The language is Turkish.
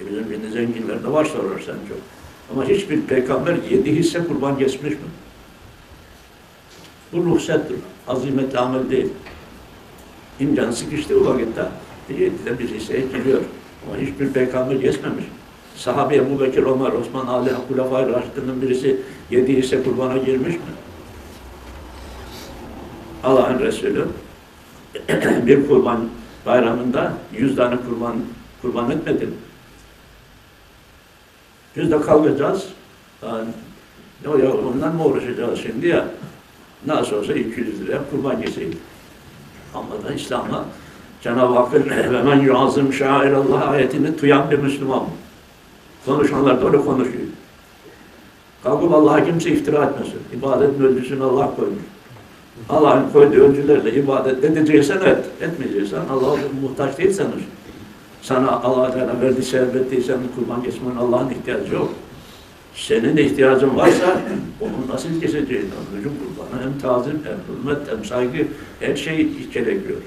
E bizim şimdi zenginlerde var sorarsan çok. Ama hiçbir peygamber yedi hisse kurban kesmiş mi? Bu ruhsettir. Azimet amel değil. İmkan sıkıştı o vakitte. Diye de bir hisse ekiliyor. Ama hiçbir peygamber kesmemiş. Sahabe Ebu Bekir, Ömer, Osman, Ali, Hulefai Raşid'in birisi yedi hisse kurbana girmiş mi? Allah'ın Resulü bir kurban bayramında yüz tane kurban kurban etmedi. Biz de kalkacağız. Yani, ya ondan mı uğraşacağız şimdi ya? Nasıl olsa 200 liraya kurban keseyim. Ama da İslam'a Cenab-ı Hakk'ın ve men yuazım şairallah ayetini duyan bir Müslüman. Konuşanlar da öyle konuşuyor. Kalkıp Allah'a kimse iftira etmesin. İbadetin ölçüsünü Allah koymuş. Allah'ın koyduğu ölçülerle ibadet edeceksen et. Etmeyeceksen Allah'a muhtaç değilsen sana Allah Teala verdi servettiysen kurban kesmenin Allah'ın ihtiyacı yok. Senin ihtiyacın varsa onu nasıl keseceğin? Onun için kurbanı hem tazim hem hürmet hem saygı her şey gerekiyor.